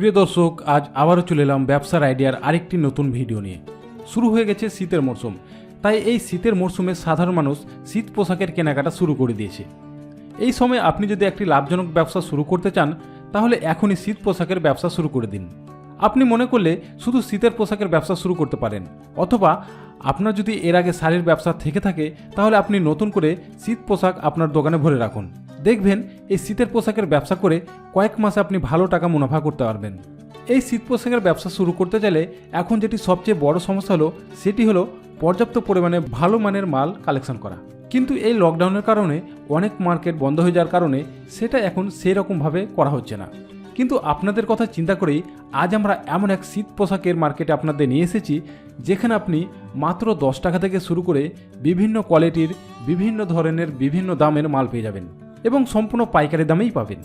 প্রিয় দর্শক, আজ আবারও চলে এলাম ব্যবসার আইডিয়ার আরেকটি নতুন ভিডিও নিয়ে। শুরু হয়ে গেছে শীতের মরশুম তাই এই শীতের মরশুমে সাধারণ মানুষ শীত পোশাকের কেনাকাটা শুরু করে দিয়েছে। এই সময় আপনি যদি একটি লাভজনক ব্যবসা শুরু করতে চান, তাহলে এখনই শীত পোশাকের ব্যবসা শুরু করে দিন। আপনি মনে করলে শুধু শীতের পোশাকের ব্যবসা শুরু করতে পারেন, অথবা আপনার যদি এর আগে শাড়ির ব্যবসা থেকে থাকে, তাহলে আপনি নতুন করে শীত পোশাক আপনার দোকানে ভরে রাখুন। দেখবেন, এই শীতের পোশাকের ব্যবসা করে কয়েক মাসে আপনি ভালো টাকা মুনাফা করতে পারবেন। এই শীত পোশাকের ব্যবসা শুরু করতে চাইলে এখন যেটি সবচেয়ে বড় সমস্যা হলো, সেটি হলো পর্যাপ্ত পরিমাণে ভালো মানের মাল কালেকশন করা। কিন্তু এই লকডাউনের কারণে অনেক মার্কেট বন্ধ হয়ে যাওয়ার কারণে সেটা এখন সেই রকমভাবে করা হচ্ছে না। কিন্তু আপনাদের কথা চিন্তা করেই আজ আমরা এমন এক শীত পোশাকের মার্কেটে আপনাদের নিয়ে এসেছি, যেখানে আপনি মাত্র দশ টাকা থেকে শুরু করে বিভিন্ন কোয়ালিটির বিভিন্ন ধরনের বিভিন্ন দামের মাল পেয়ে যাবেন। এবং সম্পূর্ণ পাইকারি দামেই পাবেন।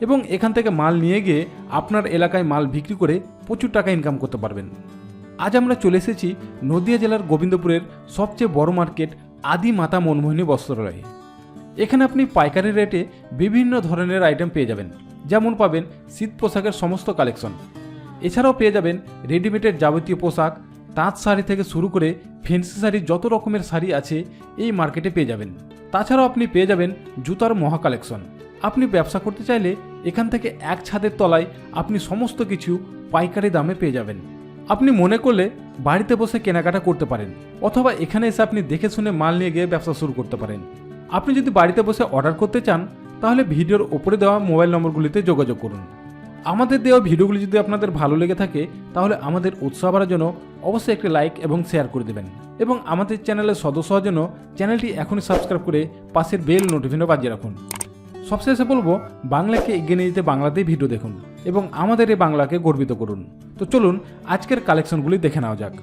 এবং এখান থেকে মাল নিয়ে গিয়ে আপনার এলাকায় মাল বিক্রি করে প্রচুর টাকা ইনকাম করতে পারবেন। আজ আমরা চলে এসেছি নদিয়া জেলার গোবিন্দপুরের সবচেয়ে বড় মার্কেট আদি মাতা মনমোহিনী বস্ত্রালয়ে। এখানে আপনি পাইকারি রেটে বিভিন্ন ধরনের আইটেম পেয়ে যাবেন। যেমন পাবেন শীত পোশাকের সমস্ত কালেকশন এছাড়াও পেয়ে যাবেন রেডিমেডের যাবতীয় পোশাক, তাঁত শাড়ি থেকে শুরু করে ফেন্সি শাড়ি যত রকমের শাড়ি আছে এই মার্কেটে পেয়ে যাবেন। তাছাড়াও আপনি পেয়ে যাবেন জুতার মহা কালেকশন। আপনি ব্যবসা করতে চাইলে এখান থেকে এক ছাদের তলায় আপনি সমস্ত কিছু পাইকারি দামে পেয়ে যাবেন। আপনি মনে করলে বাড়িতে বসে কেনাকাটা করতে পারেন অথবা এখানে এসে আপনি দেখে শুনে মাল নিয়ে গিয়ে ব্যবসা শুরু করতে পারেন। আপনি যদি বাড়িতে বসে অর্ডার করতে চান, তাহলে ভিডিওর ওপরে দেওয়া মোবাইল নম্বরগুলিতে যোগাযোগ করুন। আমাদের দেওয়া ভিডিওগুলি যদি আপনাদের ভালো লেগে থাকে, তাহলে আমাদের উৎসাহ বাড়ার জন্য অবশ্যই একটি লাইক এবং শেয়ার করে দেবেন। এবং আমাদের চ্যানেলের সদস্য হওয়ার জন্য চ্যানেলটি এখনই সাবস্ক্রাইব করে পাশের বেল নোটিফিকেশন বাজিয়ে রাখুন। সবশেষে বলব, বাংলাকে এগিয়ে নিয়ে যেতে বাংলাতেই ভিডিও দেখুন এবং আমাদের এই বাংলাকে গর্বিত করুন। তো চলুন, আজকের কালেকশনগুলি দেখে নেওয়া যাক।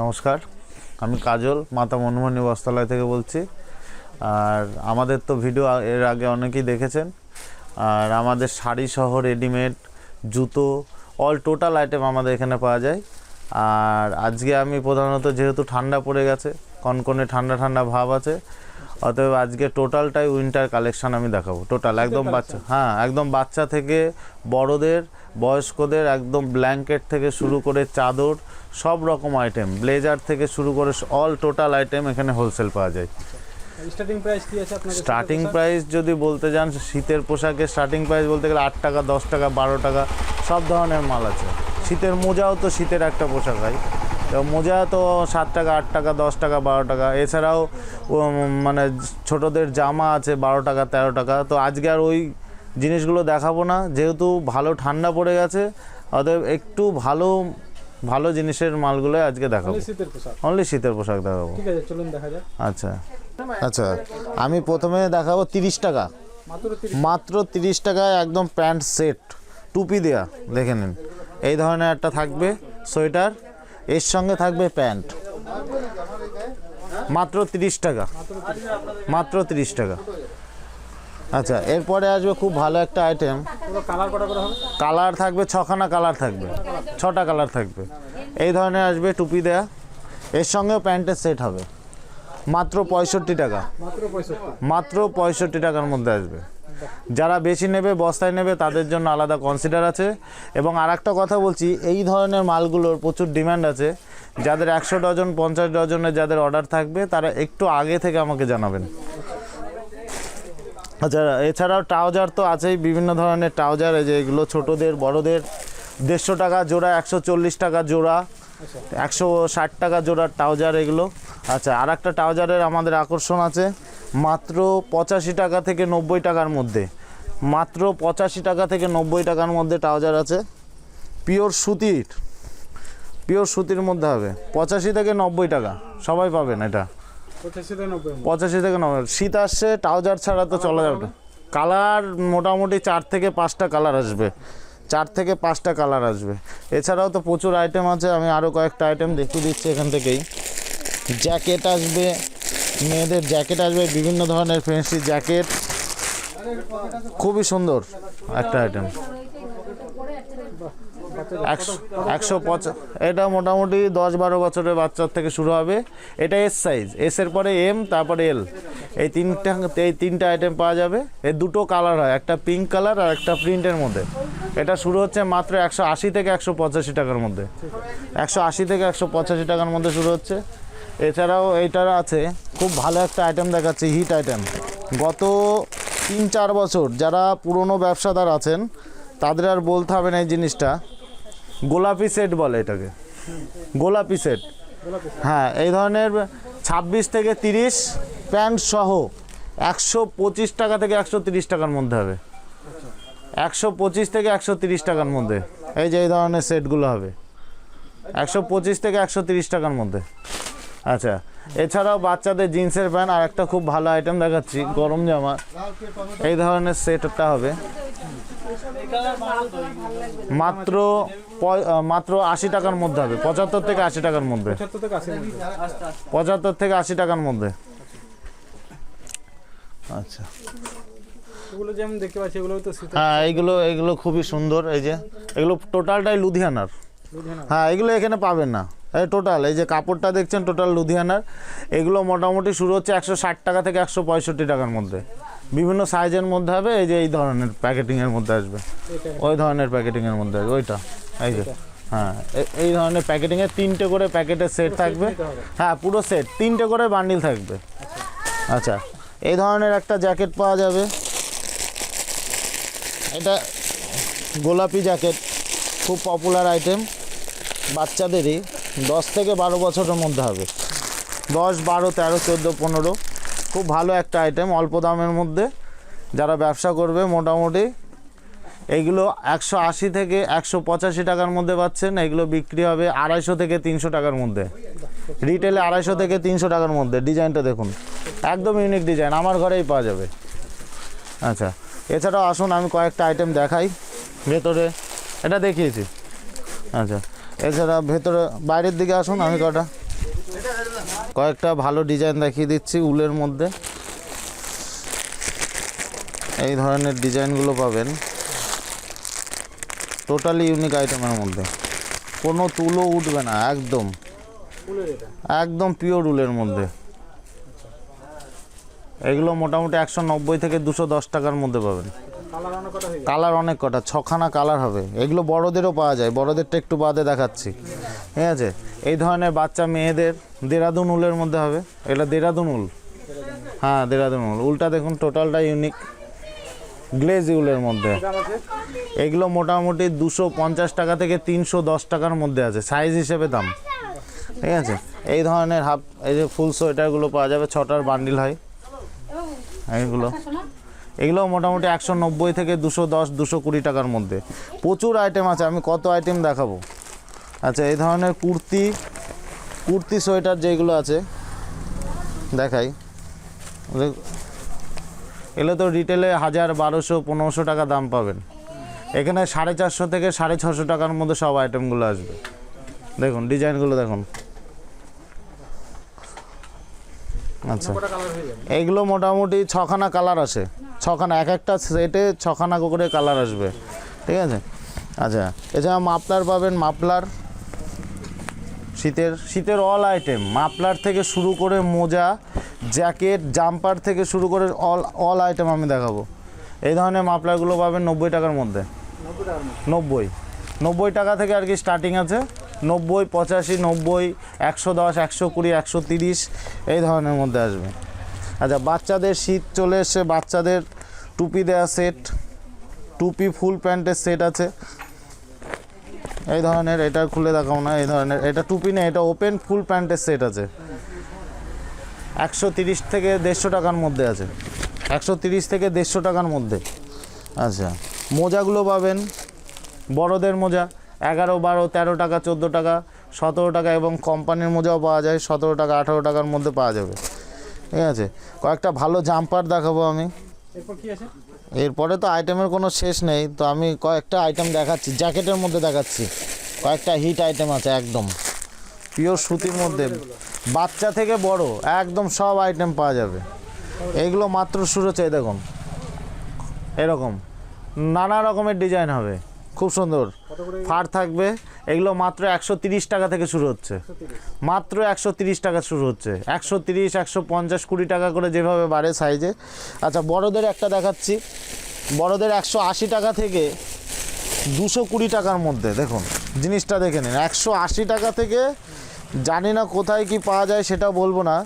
নমস্কার, আমি কাজল, মাতা মনমোহনী বস্ত্রালয় থেকে বলছি। আর আমাদের তো ভিডিও এর আগে অনেকেই দেখেছেন। আর আমাদের শাড়ি সহ রেডিমেড জুতো অল টোটাল আইটেম আমাদের এখানে পাওয়া যায়। আর আজকে আমি প্রধানত যেহেতু ঠান্ডা পড়ে গেছে কনকনে ঠান্ডা ঠান্ডা ভাব আছে অতএব আজকে টোটালটাই উইন্টার কালেকশন আমি দেখাবো। টোটাল একদম বাচ্চা হ্যাঁ একদম বাচ্চা থেকে বড়দের বয়স্কদের একদম ব্ল্যাঙ্কেট থেকে শুরু করে চাদর সব রকম আইটেম ব্লেজার থেকে শুরু করে অল টোটাল আইটেম এখানে হোলসেল পাওয়া যায়। স্টার্টিং প্রাইস কি আছে আপনাদের স্টার্টিং প্রাইস যদি বলতে যান শীতের পোশাকের স্টার্টিং প্রাইস বলতে গেলে আট টাকা দশ টাকা বারো টাকা সব ধরনের মাল আছে। শীতের মোজাও তো শীতের একটা পোশাক হয় তো মোজা তো সাত টাকা আট টাকা দশ টাকা বারো টাকা। এছাড়াও মানে ছোটদের জামা আছে বারো টাকা তেরো টাকা। তো আজকে আর ওই জিনিসগুলো দেখাবো না। যেহেতু ভালো ঠান্ডা পড়ে গেছে অতএব একটু ভালো ভালো জিনিসের মালগুলো আজকে দেখাবো। অনলি শীতের পোশাক দেখাবো। ঠিক আছে চলুন দেখা যাক। আচ্ছা। আচ্ছা আমি প্রথমে দেখাবো তিরিশ টাকা। মাত্র তিরিশ টাকায় একদম প্যান্ট সেট, টুপি দেয়া, দেখে নিন। এই ধরনের একটা থাকবে সোয়েটার, এর সঙ্গে থাকবে প্যান্ট। মাত্র তিরিশ টাকা, মাত্র তিরিশ টাকা। আচ্ছা এরপরে আসবে খুব ভালো একটা আইটেম কালার থাকবে, ছখানা কালার থাকবে, ছটা কালার থাকবে। এই ধরনের আসবে টুপি দেয়া, এর সঙ্গেও প্যান্টের সেট হবে। মাত্র পঁয়ষট্টি টাকা। মাত্র পঁয়ষট্টি টাকার মধ্যে আসবে। যারা বেশি নেবে, বস্তায় নেবে, তাদের জন্য আলাদা কনসিডার আছে। এবং আর একটা কথা বলছি, এই ধরনের মালগুলোর প্রচুর ডিম্যান্ড আছে। যাদের একশো ডজন, পঞ্চাশ ডজনের যাদের অর্ডার থাকবে, তারা একটু আগে থেকে আমাকে জানাবেন। আচ্ছা এছাড়াও ট্রাউজার তো আছেই, বিভিন্ন ধরনের ট্রাউজার, এই যে এগুলো ছোটোদের, বড়দের। দেড়শো টাকা জোড়া, একশো চল্লিশ টাকা জোড়া, একশো ষাট টাকা জোড়ার ট্রাউজার এগুলো। আচ্ছা আর একটা ট্রাউজারের আমাদের আকর্ষণ আছে। মাত্র পঁচাশি টাকা থেকে নব্বই টাকার মধ্যে। মাত্র পঁচাশি টাকা থেকে নব্বই টাকার মধ্যে ট্রাউজার আছে। পিওর সুতির। পিওর সুতির মধ্যে হবে। পঁচাশি থেকে নব্বই টাকা। সবাই পাবেন এটা। পঁচাশি থেকে নব্বই পঁচাশি থেকে নব্বই। শীত আসছে ট্রাউজার ছাড়া তো চলা যাবে কালার মোটামুটি চার থেকে পাঁচটা কালার আসবে। চার থেকে পাঁচটা কালার আসবে। এছাড়াও তো প্রচুর আইটেম আছে। আমি আরও কয়েকটা আইটেম দেখিয়ে দিচ্ছি এখান থেকেই। জ্যাকেট আসবে, মেয়েদের জ্যাকেট আসবে, বিভিন্ন ধরনের ফ্যান্সি জ্যাকেট। খুবই সুন্দর একটা আইটেম একশো পঁচা, এটা মোটামুটি দশ বারো বছরের বাচ্চার থেকে শুরু হবে। এটা এস সাইজ এস এর পরে এম তারপরে এল এই তিনটা এই তিনটা আইটেম পাওয়া যাবে। এর দুটো কালার হয়, একটা পিঙ্ক কালার আর একটা প্রিন্টের মধ্যে। এটা শুরু হচ্ছে মাত্র একশো আশি থেকে একশো পঁচাশি টাকার মধ্যে। একশো আশি থেকে একশো পঁচাশি টাকার মধ্যে শুরু হচ্ছে। এছাড়াও এইটার আছে, খুব ভালো একটা আইটেম দেখাচ্ছি হিট আইটেম গত তিন চার বছর যারা পুরনো ব্যবসাদার আছেন, তাদের আর বলতে হবে না এই জিনিসটা। গোলাপি সেট বলে এটাকে। গোলাপি সেট হ্যাঁ এই ধরনের ছাব্বিশ থেকে তিরিশ প্যান্ট সহ একশো পঁচিশ টাকা থেকে একশো তিরিশ টাকার মধ্যে হবে। একশো পঁচিশ থেকে একশো তিরিশ টাকার মধ্যে। এই যে এই ধরনের সেটগুলো হবে। একশো পঁচিশ থেকে একশো তিরিশ টাকার মধ্যে। আচ্ছা এছাড়াও বাচ্চাদের জিন্সের প্যান্ট আর একটা খুব ভালো আইটেম দেখাচ্ছি গরম জামা। এই ধরনের সেটটা হবে। মাত্র মাত্র আশি টাকার মধ্যে হবে পঁচাত্তর থেকে আশি টাকার মধ্যে। পঁচাত্তর থেকে আশি টাকার মধ্যে। আচ্ছা। এগুলো এগুলো হ্যাঁ এইগুলো এইগুলো খুবই সুন্দর এই যে এগুলো টোটালটাই লুধিয়ানার। হ্যাঁ এগুলো এখানে পাবেন না। টোটাল এই যে কাপড়টা দেখছেন টোটাল লুধিয়ানার এগুলো মোটামুটি শুরু হচ্ছে একশো ষাট টাকা থেকে একশো পঁয়ষট্টি টাকার মধ্যে। বিভিন্ন সাইজের মধ্যে হবে এই যে এই ধরনের প্যাকেটিংয়ের মধ্যে আসবে। ওই ধরনের প্যাকেটিংয়ের মধ্যে আসবে ওইটা এই যে হ্যাঁ এই ধরনের প্যাকেটিংয়ের তিনটে করে প্যাকেটের সেট থাকবে। হ্যাঁ পুরো সেট তিনটে করে বান্ডিল থাকবে। আচ্ছা। এই ধরনের একটা জ্যাকেট পাওয়া যাবে। এটা গোলাপি জ্যাকেট খুব পপুলার আইটেম বাচ্চাদেরই। দশ থেকে বারো বছরের মধ্যে হবে। দশ, বারো, তেরো, চোদ্দ, পনেরো, খুব ভালো একটা আইটেম অল্প দামের মধ্যে যারা ব্যবসা করবে মোটামুটি। এইগুলো একশো আশি থেকে একশো পঁচাশি টাকার মধ্যে পাচ্ছেন, এগুলো বিক্রি হবে আড়াইশো থেকে তিনশো টাকার মধ্যে। রিটেলে আড়াইশো থেকে তিনশো টাকার মধ্যে, ডিজাইনটা দেখুন। একদম ইউনিক ডিজাইন আমার ঘরেই পাওয়া যাবে। আচ্ছা এছাড়াও আসুন, আমি কয়েকটা আইটেম দেখাই। ভেতরে, এটা দেখিয়েছি। আচ্ছা। এছাড়া ভেতরে বাইরের দিকে আসুন আমি কটা। কয়েকটা ভালো ডিজাইন দেখিয়ে দিচ্ছি উলের মধ্যে। এই ধরনের ডিজাইনগুলো পাবেন। টোটালি ইউনিক আইটেমের মধ্যে। কোনো তুলো উঠবে না একদম। একদম পিওর উলের মধ্যে। এগুলো মোটামুটি একশো নব্বই থেকে দুশো দশ টাকার মধ্যে পাবেন। কালার অনেক কটা কালার অনেক কটা ছখানা কালার হবে। এগুলো বড়দেরও পাওয়া যায় বড়দেরটা একটু বাদে দেখাচ্ছি। ঠিক আছে? এই ধরনের বাচ্চা মেয়েদের দেরাদুন উলের মধ্যে হবে। এটা দেরাদুন উল। হ্যাঁ দেরাদুন উল। উলটা দেখুন টোটালটা ইউনিক গ্লেজ উলের মধ্যে। এগুলো মোটামুটি দুশো পঞ্চাশ টাকা থেকে তিনশো দশ টাকার মধ্যে আছে সাইজ হিসেবে দাম। ঠিক আছে? এই ধরনের হাফ এই যে ফুল সোয়েটারগুলো পাওয়া যাবে ছটার বান্ডিল হয়। এইগুলো। এগুলো মোটামুটি একশো নব্বই থেকে দুশো দশ, দুশো কুড়ি টাকার মধ্যে। প্রচুর আইটেম আছে, আমি কত আইটেম দেখাবো? আচ্ছা এই ধরনের কুর্তি কুর্তি সোয়েটার যেগুলো আছে, দেখাই। এগুলো তো রিটেলে হাজার, বারোশো, পনেরোশো টাকা দাম পাবেন। এখানে সাড়ে চারশো থেকে সাড়ে ছশো টাকার মধ্যে সব আইটেমগুলো আসবে। দেখুন, ডিজাইনগুলো দেখুন। আচ্ছা এইগুলো মোটামুটি ছখানা কালার আসে ছখানা, এক একটা সেটে ছখানা করে কালার আসবে। ঠিক আছে? আচ্ছা এছাড়া মাপলার পাবেন মাপলার। শীতের শীতের অল আইটেম মাপলার থেকে শুরু করে মোজা জ্যাকেট জাম্পার থেকে শুরু করে অল অল আইটেম আমি দেখাবো। এই ধরনের মাপলারগুলো পাবেন নব্বই টাকার মধ্যে। নব্বই। নব্বই টাকা থেকে আর কি স্টার্টিং আছে। নব্বই, পঁচাশি, নব্বই, একশো দশ, একশো কুড়ি, একশো তিরিশ, এই ধরনের মধ্যে আসবে। আচ্ছা বাচ্চাদের শীত চলে এসে বাচ্চাদের টুপি দেওয়া সেট টুপি ফুল প্যান্টের সেট আছে। এই ধরনের, এটা খুলে দেখাও না, এই ধরনের, এটা টুপি নেই এটা ওপেন ফুল প্যান্টের সেট আছে। একশো তিরিশ থেকে দেড়শো টাকার মধ্যে আছে। একশো তিরিশ থেকে দেড়শো টাকার মধ্যে। আচ্ছা মোজাগুলো পাবেন। বড়দের মোজা, এগারো, বারো, তেরো টাকা, চোদ্দ টাকা, সতেরো টাকা এবং কোম্পানির মোজাও পাওয়া যায়। সতেরো টাকা, আঠারো টাকার মধ্যে পাওয়া যাবে। ঠিক আছে, কয়েকটা ভালো জাম্পার দেখাবো আমি। এরপর তো আইটেমের কোনো শেষ নেই, তো আমি কয়েকটা আইটেম দেখাচ্ছি, জ্যাকেটের মধ্যে দেখাচ্ছি। কয়েকটা হিট আইটেম আছে একদম। পিওর সুতির মধ্যে। বাচ্চা থেকে বড়, একদম সব আইটেম পাওয়া যাবে। এগুলো মাত্র শুরু হচ্ছে দেখুন। এরকম। নানা রকমের ডিজাইন হবে। খুব সুন্দর। ফার থাকবে। এগুলো মাত্র একশো তিরিশ টাকা থেকে শুরু হচ্ছে। মাত্র একশো তিরিশ টাকা শুরু হচ্ছে। একশো তিরিশ একশো পঞ্চাশ কুড়ি টাকা করে যেভাবে বাড়ে সাইজে আচ্ছা বড়দের একটা দেখাচ্ছি। বড়দের একশো আশি টাকা থেকে দুশো কুড়ি টাকার মধ্যে। দেখুন জিনিসটা দেখে নিন। একশো আশি টাকা থেকে জানি না কোথায় কি পাওয়া যায় সেটা বলব না।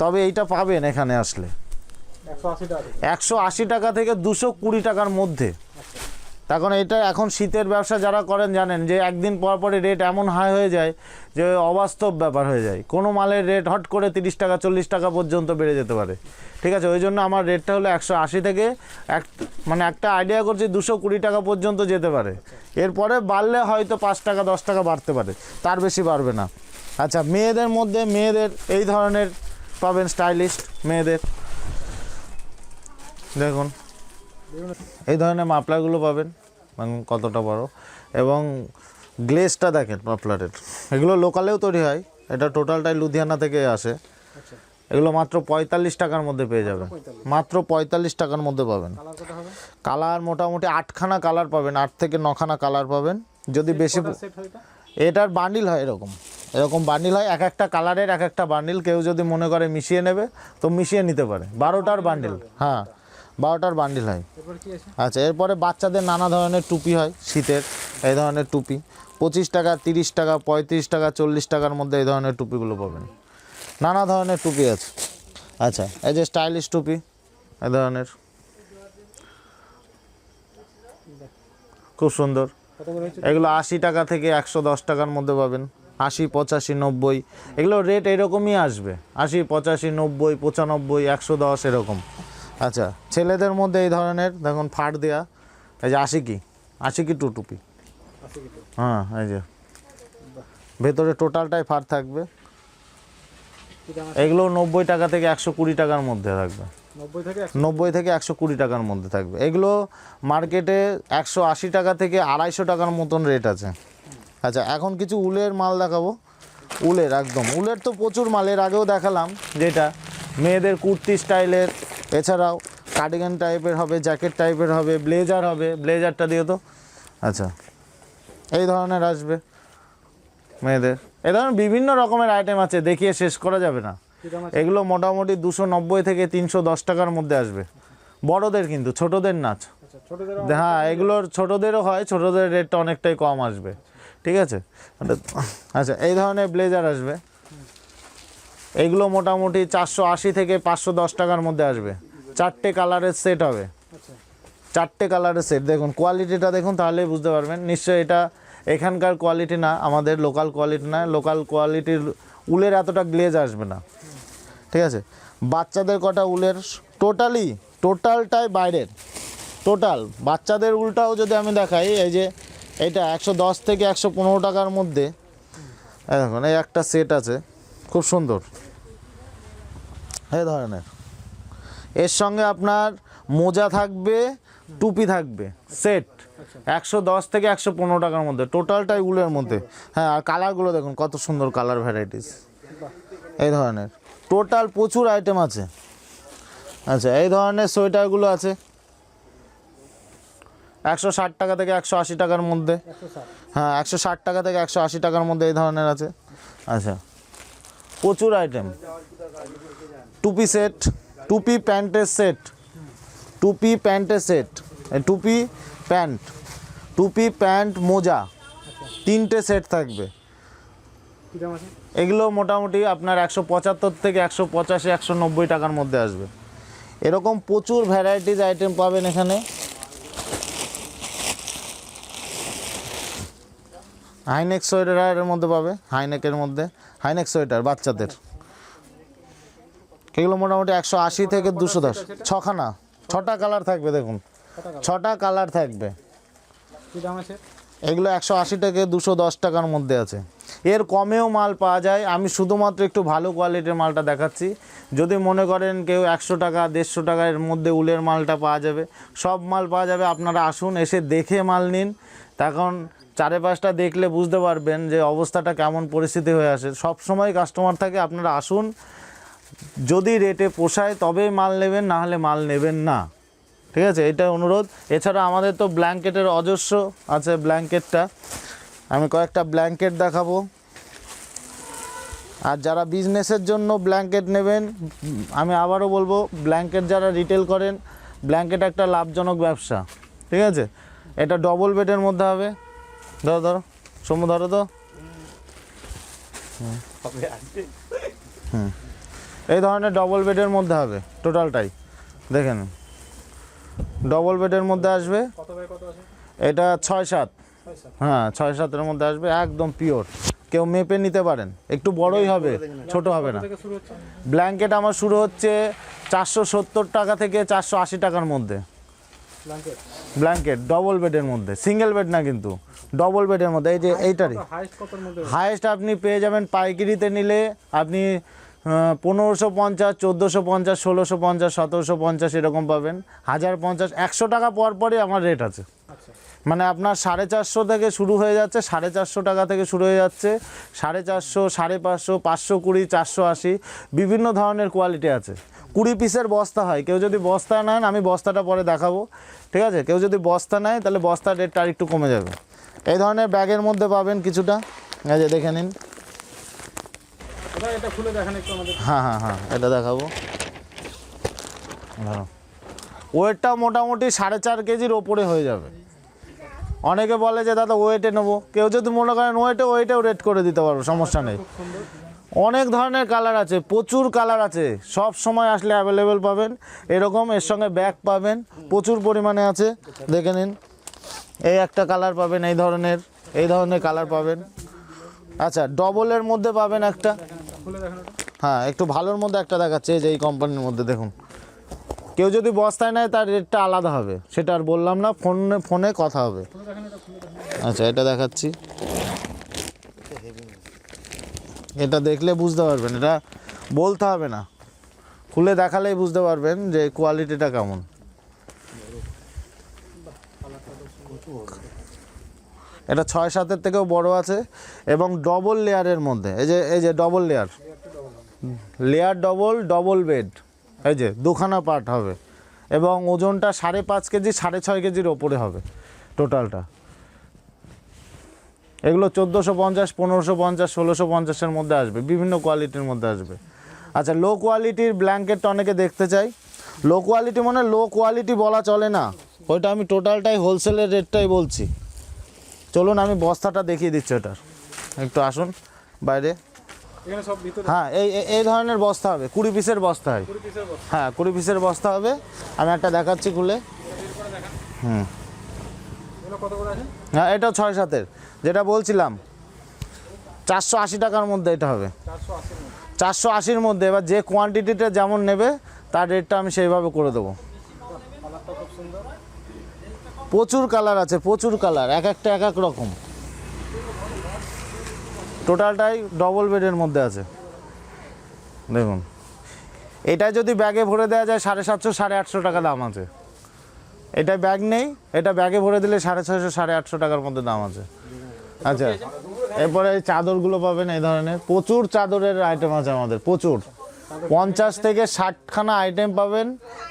তবে এইটা পাবেন এখানে আসলে। একশো আশি টাকা থেকে দুশো কুড়ি টাকার মধ্যে। তখন এটা এখন শীতের ব্যবসা যারা করেন জানেন যে একদিন পর পরে রেট এমন হাই হয়ে যায় যে অবাস্তব ব্যাপার হয়ে যায়। কোনো মালের রেট হট করে তিরিশ টাকা, চল্লিশ টাকা পর্যন্ত বেড়ে যেতে পারে। ঠিক আছে, ওই জন্য আমার রেটটা হলো একশো আশি থেকে এক মানে একটা আইডিয়া করছি দুশো কুড়ি টাকা পর্যন্ত যেতে পারে। এরপরে বাড়লে হয়তো পাঁচ টাকা, দশ টাকা বাড়তে পারে। তার বেশি বাড়বে না। আচ্ছা মেয়েদের মধ্যে মেয়েদের এই ধরনের পাবেন স্টাইলিস্ট মেয়েদের। দেখুন। এই ধরনের মাফলারগুলো পাবেন। কতটা বড়। এবং গ্লেজটা দেখেন মাফলারের এগুলো লোকালেও তৈরি হয়। এটা টোটালটাই লুধিয়ানা থেকে আসে। এগুলো মাত্র পঁয়তাল্লিশ টাকার মধ্যে পেয়ে যাবেন। মাত্র পঁয়তাল্লিশ টাকার মধ্যে পাবেন। কালার মোটামুটি আটখানা কালার পাবেন। আট থেকে নখানা কালার পাবেন। যদি বেশি এটার বান্ডিল হয় এরকম। এরকম বান্ডিল হয় এক একটা কালারের এক একটা বান্ডিল। কেউ যদি মনে করে মিশিয়ে নেবে তো মিশিয়ে নিতে পারে। বারোটার বান্ডিল। হ্যাঁ। বারোটার বান্ডিল হয়। আচ্ছা এরপরে বাচ্চাদের নানা ধরনের টুপি হয় শীতের এই ধরনের টুপি। পঁচিশ টাকা তিরিশ টাকা পঁয়ত্রিশ টাকা চল্লিশ টাকার মধ্যে এই ধরনের টুপিগুলো পাবেন। নানা ধরনের টুপি আছে। আচ্ছা এই যে স্টাইলিশ টুপি এই ধরনের। খুব সুন্দর। এগুলো আশি টাকা থেকে একশো দশ টাকার মধ্যে পাবেন। আশি পঁচাশি নব্বই এগুলো রেট এরকমই আসবে। আশি পঁচাশি নব্বই পঁচানব্বই একশো দশ এরকম। আচ্ছা ছেলেদের মধ্যে এই ধরনের দেখুন ফাট দেওয়া এই যে আশি কি আশি কি টু। টুপি হ্যাঁ এই যে। ভেতরে টোটালটাই ফাট থাকবে। এগুলো নব্বই টাকা থেকে একশো কুড়ি টাকার মধ্যে থাকবে। নব্বই থেকে একশো কুড়ি টাকার মধ্যে থাকবে। এগুলো মার্কেটে একশো আশি টাকা থেকে আড়াইশো টাকার মতন রেট আছে। আচ্ছা এখন কিছু উলের মাল দেখাবো। উলের একদম। উলের তো প্রচুর মাল। এর আগেও দেখালাম যেটা মেয়েদের কুর্তি স্টাইলের এছাড়াও কার্ডিগান টাইপের হবে জ্যাকেট টাইপের হবে ব্লেজার হবে ব্লেজারটা দিয়ে তো। আচ্ছা এই ধরনের আসবে মেয়েদের। এ ধরনের বিভিন্ন রকমের আইটেম আছে, দেখিয়ে শেষ করা যাবে না। এগুলো মোটামুটি দুশো নব্বই থেকে তিনশো দশ টাকার মধ্যে আসবে। বড়দের কিন্তু, ছোটদের নাচ হ্যাঁ এগুলোর ছোটদেরও হয়, ছোটদের রেটটা অনেকটাই কম আসবে। ঠিক আছে? আচ্ছা এই ধরনের ব্লেজার আসবে। এগুলো মোটামুটি চারশো আশি থেকে পাঁচশো দশ টাকার মধ্যে আসবে। চারটে কালারের সেট হবে। চারটে কালারের সেট দেখুন কোয়ালিটিটা দেখুন তাহলেই বুঝতে পারবেন। নিশ্চয়ই এটা এখানকার কোয়ালিটি না, আমাদের লোকাল কোয়ালিটি না। লোকাল কোয়ালিটির উলের এতটা গ্লেজ আসবে না। ঠিক আছে? বাচ্চাদের কটা উলের টোটালি টোটালটাই বাইরের। টোটাল বাচ্চাদের উলটাও যদি আমি দেখাই, এই যে এটা একশো দশ থেকে একশো পনেরো টাকার মধ্যে। দেখুন, এই একটা সেট আছে। খুব সুন্দর। এই ধরনের। এর সঙ্গে আপনার মোজা থাকবে টুপি থাকবে সেট। একশো দশ থেকে একশো পনেরো টাকার মধ্যে টোটালটাই উলের মধ্যে। হ্যাঁ আর কালারগুলো দেখুন কত সুন্দর কালার ভ্যারাইটিস এই ধরনের। টোটাল প্রচুর আইটেম আছে। আচ্ছা এই ধরনের সোয়েটারগুলো আছে। একশো ষাট টাকা থেকে একশো আশি টাকার মধ্যে। হ্যাঁ একশো ষাট টাকা থেকে একশো আশি টাকার মধ্যে এই ধরনের আছে। আচ্ছা। প্রচুর আইটেম টুপি সেট টুপি প্যান্টের সেট টুপি প্যান্টের সেট টুপি প্যান্ট টুপি প্যান্ট মোজা, তিনটে সেট থাকবে। এগুলো মোটামুটি আপনার একশো পঁচাত্তর থেকে একশো পঁচাশি, একশো নব্বই টাকার মধ্যে আসবে। এরকম প্রচুর ভ্যারাইটিস আইটেম পাবেন এখানে। হাইনেক সোয়েটারের মধ্যে পাবে হাইনেকের মধ্যে। হাইনেক সোয়েটার বাচ্চাদের। এগুলো মোটামুটি একশো আশি থেকে দুশো দশ। ছখানা। ছটা কালার থাকবে দেখুন। ছটা কালার থাকবে। এগুলো একশো আশি থেকে দুশো দশ টাকার মধ্যে আছে। এর কমেও মাল পাওয়া যায়। আমি শুধুমাত্র একটু ভালো কোয়ালিটির মালটা দেখাচ্ছি। যদি মনে করেন কেউ একশো টাকা দেড়শো টাকার মধ্যে উলের মালটা পাওয়া যাবে সব মাল পাওয়া যাবে। আপনারা আসুন এসে দেখে মাল নিন। তখন চারে পাঁচটা দেখলে বুঝতে পারবেন যে অবস্থাটা কেমন পরিস্থিতি হয়ে আসে সব সময় কাস্টমার থাকে, আপনারা আসুন, যদি রেটে পোষায় তবেই মাল নেবেন, না হলে মাল নেবেন না। ঠিক আছে? এটা অনুরোধ। এছাড়া আমাদের তো ব্ল্যাঙ্কেটের অজস্র আছে ব্ল্যাঙ্কেটটা আমি কয়েকটা ব্ল্যাঙ্কেট দেখাবো। আর যারা বিজনেসের জন্য ব্ল্যাঙ্কেট নেবেন, আমি আবারও বলব ব্ল্যাঙ্কেট যারা রিটেল করেন ব্ল্যাঙ্কেট একটা লাভজনক ব্যবসা। ঠিক আছে? এটা ডবল বেডের মধ্যে হবে। ধরো ধরো সমু ধরো তো। হুম। এই ধরনের ডবল বেডের মধ্যে হবে টোটালটাই দেখেন ডবল বেডের মধ্যে আসবে এটা ছয় সাত। হ্যাঁ ছয় সাতের মধ্যে আসবে একদম পিওর কেউ মেপে নিতে পারেন একটু বড়ই হবে ছোট হবে না। ব্ল্যাঙ্কেট আমার শুরু হচ্ছে চারশো সত্তর টাকা থেকে চারশো আশি টাকার মধ্যে। ব্ল্যাঙ্কেট ডবল বেডের মধ্যে সিঙ্গেল বেড না কিন্তু ডবল বেডের মধ্যে এই যে এইটারই। হায়েস্ট আপনি পেয়ে যাবেন পাইকিরিতে নিলে আপনি পনেরোশো পঞ্চাশ চোদ্দোশো পঞ্চাশ ষোলোশো পঞ্চাশ সতেরোশো পঞ্চাশ এরকম পাবেন। হাজার পঞ্চাশ একশো টাকা পর পরই আমার রেট আছে। মানে আপনার সাড়ে চারশো থেকে শুরু হয়ে যাচ্ছে, সাড়ে চারশো টাকা থেকে শুরু হয়ে যাচ্ছে, সাড়ে চারশো, সাড়ে পাঁচশো পাঁচশো কুড়ি, চারশো আশি, বিভিন্ন ধরনের কোয়ালিটি আছে। কুড়ি পিসের বস্তা হয়, কেউ যদি বস্তা নেন, আমি বস্তাটা পরে দেখাবো, ঠিক আছে? কেউ যদি বস্তা নেয়, তাহলে বস্তার রেটটা আর একটু কমে যাবে। এই ধরনের ব্যাগের মধ্যে পাবেন কিছুটা, এই যে দেখে নিন। হ্যাঁ হ্যাঁ হ্যাঁ এটা দেখাবো। ওয়েটটা মোটামুটি সাড়ে চার কেজির ওপরে হয়ে যাবে। অনেকে বলে যে দাদা ওয়েটে নেব। কেউ যদি মনে করেন ওয়েটে ওয়েটেও রেট করে দিতে পারব সমস্যা নেই। অনেক ধরনের কালার আছে প্রচুর কালার আছে। সব সময় আসলে অ্যাভেলেবেল পাবেন। এরকম এর সঙ্গে ব্যাগ পাবেন। প্রচুর পরিমাণে আছে। দেখে নিন। এই একটা কালার পাবেন এই ধরনের এই ধরনের কালার পাবেন। আচ্ছা ডবলের মধ্যে পাবেন একটা। হ্যাঁ একটু ভালোর মধ্যে একটা দেখাচ্ছে এই যে এই কোম্পানির মধ্যে দেখুন। কেউ যদি বস্তায় নেয়, তার রেটটা আলাদা হবে। সেটা আর বললাম না ফোনে ফোনে কথা হবে। আচ্ছা এটা দেখাচ্ছি। এটা দেখলে বুঝতে পারবেন, এটা বলতে হবে না। খুলে দেখালেই বুঝতে পারবেন যে কোয়ালিটিটা কেমন। এটা ছয় সাতের থেকেও বড় আছে এবং ডবল লেয়ারের মধ্যে। এই যে এই যে double layer layer double double bed এই যে দুখানা পার্ট হবে। এবং ওজনটা সাড়ে পাঁচ কেজি, সাড়ে ছয় কেজির ওপরে হবে টোটালটা। এগুলো চোদ্দোশো পঞ্চাশ, পনেরোশো পঞ্চাশ, ষোলোশো পঞ্চাশের মধ্যে আসবে, বিভিন্ন কোয়ালিটির মধ্যে আসবে। আচ্ছা লো কোয়ালিটির ব্ল্যাঙ্কেটটা অনেকে দেখতে চাই। লো কোয়ালিটি মানে লো কোয়ালিটি বলা চলে না। ওইটা আমি টোটালটাই হোলসেলের রেটটাই বলছি। চলুন, আমি বস্তাটা দেখিয়ে দিচ্ছি ওটার। একটু আসুন বাইরে। হ্যাঁ এই এই- ধরনের বস্তা হবে কুড়ি পিসের বস্তা হয়। কুড়ি পিসের বস্তা। হ্যাঁ কুড়ি পিসের বস্তা হবে। আমি একটা দেখাচ্ছি খুলে। হুম। হ্যাঁ এটা ছয় সাতের যেটা বলছিলাম। চারশো আশি টাকার মধ্যে এটা হবে। চারশো আশির মধ্যে। এবার যে কোয়ান্টিটিটা যেমন নেবে তার রেটটা আমি সেইভাবে করে দেবো। প্রচুর কালার আছে প্রচুর কালার এক একটা এক এক রকম। টোটালটাই ডবল বেডের মধ্যে আছে। দেখুন। এটা যদি ব্যাগে ভরে দেওয়া যায় সাড়ে সাতশো সাড়ে আটশো টাকা দাম আছে। এটা ব্যাগ নেই এটা ব্যাগে ভরে দিলে সাড়ে ছয়শো সাড়ে আটশো টাকার মধ্যে দাম আছে। আচ্ছা এরপরে এই চাদরগুলো পাবেন এই ধরনের। প্রচুর চাদরের আইটেম আছে আমাদের প্রচুর। পঞ্চাশ থেকে ষাটখানা আইটেম পাবেন।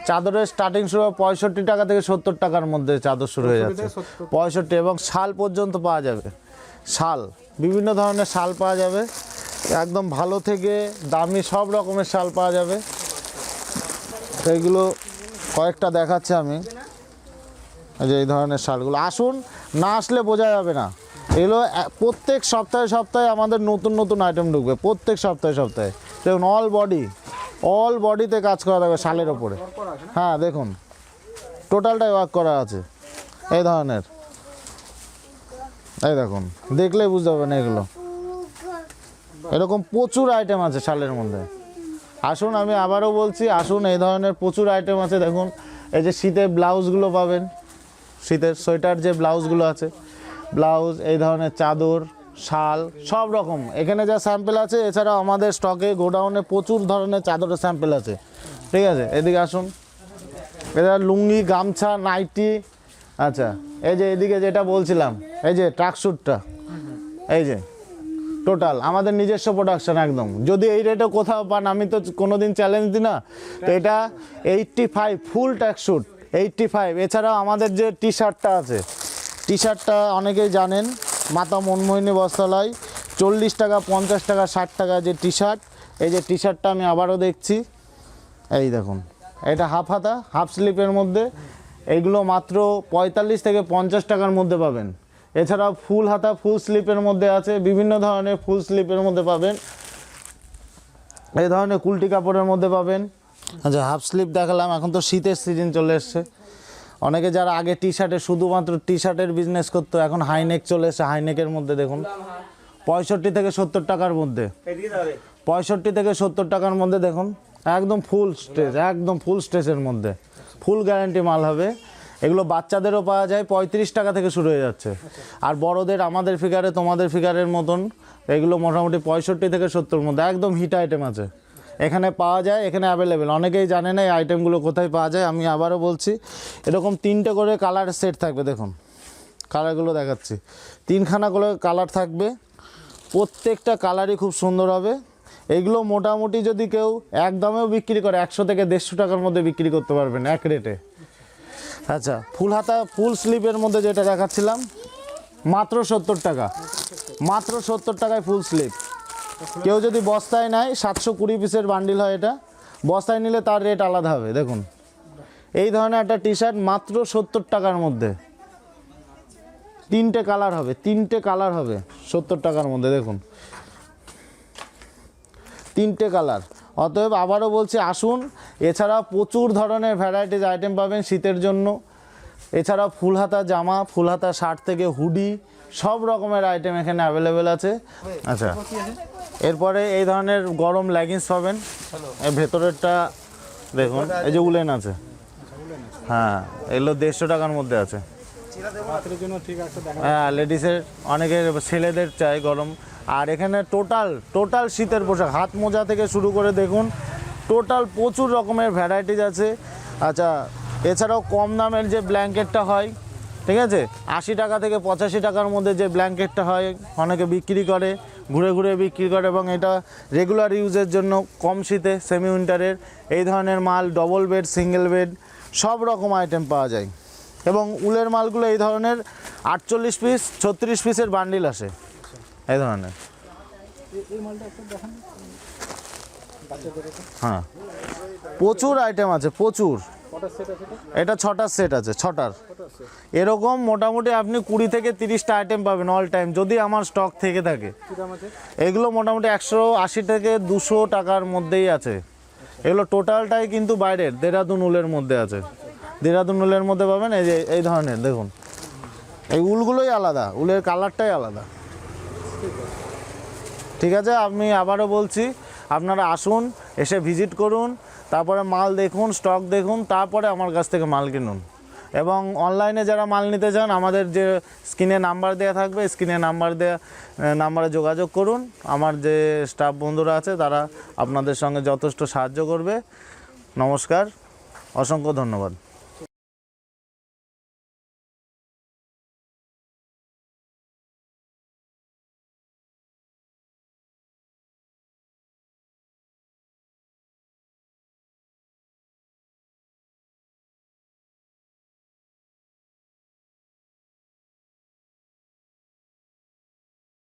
চাদরের স্টার্টিং শুরু হয় পঁয়ষট্টি টাকা থেকে সত্তর টাকার মধ্যে চাদর শুরু হয়ে যাচ্ছে। পঁয়ষট্টি এবং শাল পর্যন্ত পাওয়া যাবে। শাল। বিভিন্ন ধরনের শাল পাওয়া যাবে। একদম ভালো থেকে দামি সব রকমের শাল পাওয়া যাবে। এইগুলো কয়েকটা দেখাচ্ছে আমি। যে এই ধরনের শালগুলো। আসুন, না আসলে বোঝা যাবে না। এগুলো প্রত্যেক সপ্তাহে সপ্তাহে আমাদের নতুন নতুন আইটেম ঢুকবে, প্রত্যেক সপ্তাহে সপ্তাহে। দেখুন অল বডি অল বডিতে কাজ করা থাকবে শালের ওপরে। হ্যাঁ দেখুন। টোটালটাই ওয়ার্ক করা আছে। এই ধরনের। এই দেখুন, দেখলেই বুঝতে পারবেন এগুলো। এরকম প্রচুর আইটেম আছে শালের মধ্যে। আসুন, আমি আবারও বলছি, আসুন, এই ধরনের প্রচুর আইটেম আছে, দেখুন, এই যে শীতের ব্লাউজগুলো পাবেন। শীতের সোয়েটার যে ব্লাউজগুলো আছে ব্লাউজ এই ধরনের চাদর, শাল, সব রকম। এখানে যা স্যাম্পেল আছে, এছাড়াও আমাদের স্টকে গোডাউনে প্রচুর ধরনের চাদরের স্যাম্পেল আছে। ঠিক আছে? এদিকে আসুন। এটা লুঙ্গি, গামছা, নাইটি আচ্ছা। এই যে এদিকে যেটা বলছিলাম, এই যে ট্রাকস্যুটটা এই যে টোটাল আমাদের নিজস্ব প্রোডাকশন একদম। যদি এই রেটে কোথাও পান, আমি তো কোনোদিন চ্যালেঞ্জ দিই না। তো এটা এইটটি ফাইভ ফুল ট্যাক্সুট এইটটি ফাইভ এছাড়াও আমাদের যে টি শার্টটা আছে টি শার্টটা অনেকেই জানেন, মাতা মনমোহিনী বস্ত্রালয়, চল্লিশ টাকা, পঞ্চাশ টাকা, ষাট টাকা যে টি শার্ট এই যে টি শার্টটা আমি আবারও দেখছি। এই দেখুন, এটা হাফ হাতা, হাফ স্লিপের মধ্যে এইগুলো মাত্র পঁয়তাল্লিশ থেকে পঞ্চাশ টাকার মধ্যে পাবেন। এছাড়া ফুল হাতা, ফুল স্লিপের মধ্যে আছে, বিভিন্ন ধরনের ফুল স্লিপের মধ্যে পাবেন। এই ধরনের কুলটি কাপড়ের মধ্যে পাবেন। আচ্ছা হাফ স্লিপ দেখালাম, এখন তো শীতের সিজন চলে এসছে। অনেকে যারা আগে টি শার্টে শুধুমাত্র টি শার্টের বিজনেস করতো, এখন হাইনেক চলে এসছে হাইনেকের মধ্যে দেখুন। পঁয়ষট্টি থেকে সত্তর টাকার মধ্যে। পঁয়ষট্টি থেকে সত্তর টাকার মধ্যে দেখুন, একদম ফুল স্টেজ একদম ফুল স্টেজের মধ্যে। ফুল গ্যারান্টি মাল হবে। এগুলো বাচ্চাদেরও পাওয়া যায়, পঁয়ত্রিশ টাকা থেকে শুরু হয়ে যাচ্ছে। আর বড়দের আমাদের ফিগারে তোমাদের ফিগারের মতন, এগুলো মোটামুটি পঁয়ষট্টি থেকে সত্তর মধ্যে, একদম হিট আইটেম আছে। এখানে পাওয়া যায়, এখানে অ্যাভেলেবেল অনেকেই জানে না এই আইটেমগুলো কোথায় পাওয়া যায়, আমি আবারও বলছি, এরকম তিনটে করে কালার সেট থাকবে, দেখুন। কালারগুলো দেখাচ্ছি। তিনখানা করে কালার থাকবে। প্রত্যেকটা কালারই খুব সুন্দর হবে। এগুলো মোটামুটি যদি কেউ এক দামেও বিক্রি করে, একশো থেকে দেড়শো টাকার মধ্যে বিক্রি করতে পারবেন, এক রেটে। আচ্ছা ফুল হাতা, ফুল স্লিপের মধ্যে যেটা দেখাচ্ছিলাম, মাত্র সত্তর টাকা। মাত্র সত্তর টাকায় ফুল স্লিপ। কেউ যদি বস্তায় নেয়, সাতশো কুড়ি পিসের বান্ডিল হয় এটা, বস্তায় নিলে তার রেট আলাদা হবে, দেখুন। এই ধরনের একটা টি শার্ট মাত্র সত্তর টাকার মধ্যে। তিনটে কালার হবে, তিনটে কালার হবে সত্তর টাকার মধ্যে, দেখুন। তিনটে কালার। অতএব আবারও বলছি আসুন। এছাড়া প্রচুর ধরনের ভ্যারাইটিস আইটেম পাবেন শীতের জন্য। এছাড়া ফুল হাতা জামা ফুল হাতা শার্ট থেকে হুডি সব রকমের আইটেম এখানে অ্যাভেলেবেল আছে। আচ্ছা এরপরে এই ধরনের গরম লেগিংস পাবেন। এর ভেতরেরটা দেখুন এই যে উলেন আছে। হ্যাঁ এগুলো দেড়শো টাকার মধ্যে আছে। হ্যাঁ লেডিসের অনেকের ছেলেদের চাই গরম। আর এখানে টোটাল টোটাল শীতের পোশাক। হাত মোজা থেকে শুরু করে দেখুন, টোটাল প্রচুর রকমের ভ্যারাইটিস আছে। আচ্ছা এছাড়াও কম দামের যে ব্ল্যাঙ্কেটটা হয়, ঠিক আছে? আশি টাকা থেকে পঁচাশি টাকার মধ্যে যে ব্ল্যাঙ্কেটটা হয়, অনেকে বিক্রি করে, ঘুরে ঘুরে বিক্রি করে এবং এটা রেগুলার ইউজের জন্য কম শীতে সেমি উইন্টারের এই ধরনের মাল ডবল বেড সিঙ্গেল বেড সব রকম আইটেম পাওয়া যায়। এবং উলের মালগুলো এই ধরনের আটচল্লিশ পিস ছত্রিশ পিসের বান্ডিল আসে। এই ধরনের। হ্যাঁ। প্রচুর আইটেম আছে, প্রচুর। এটা ছটার সেট আছে, ছটার। এরকম মোটামুটি আপনি কুড়ি থেকে তিরিশটা আইটেম পাবেন অল টাইম যদি আমার স্টক থেকে থাকে। এগুলো মোটামুটি একশো আশি থেকে দুশো টাকার মধ্যেই আছে। এগুলো টোটালটাই কিন্তু বাইরের দেরাদুন উলের মধ্যে আছে। দেরাদুন উলের মধ্যে পাবেন, এই যে এই ধরনের, দেখুন। এই উলগুলোই আলাদা, উলের কালারটাই আলাদা। ঠিক আছে, আমি আবারও বলছি, আপনারা আসুন, এসে ভিজিট করুন, তারপরে মাল দেখুন, স্টক দেখুন, তারপরে আমার কাছ থেকে মাল কিনুন। এবং অনলাইনে যারা মাল নিতে চান, আমাদের যে স্ক্রিনে নাম্বার দেওয়া থাকবে, স্ক্রিনে নাম্বার দেওয়া নাম্বারে যোগাযোগ করুন। আমার যে স্টাফ বন্ধুরা আছে, তারা আপনাদের সঙ্গে যথেষ্ট সাহায্য করবে। নমস্কার, অসংখ্য ধন্যবাদ।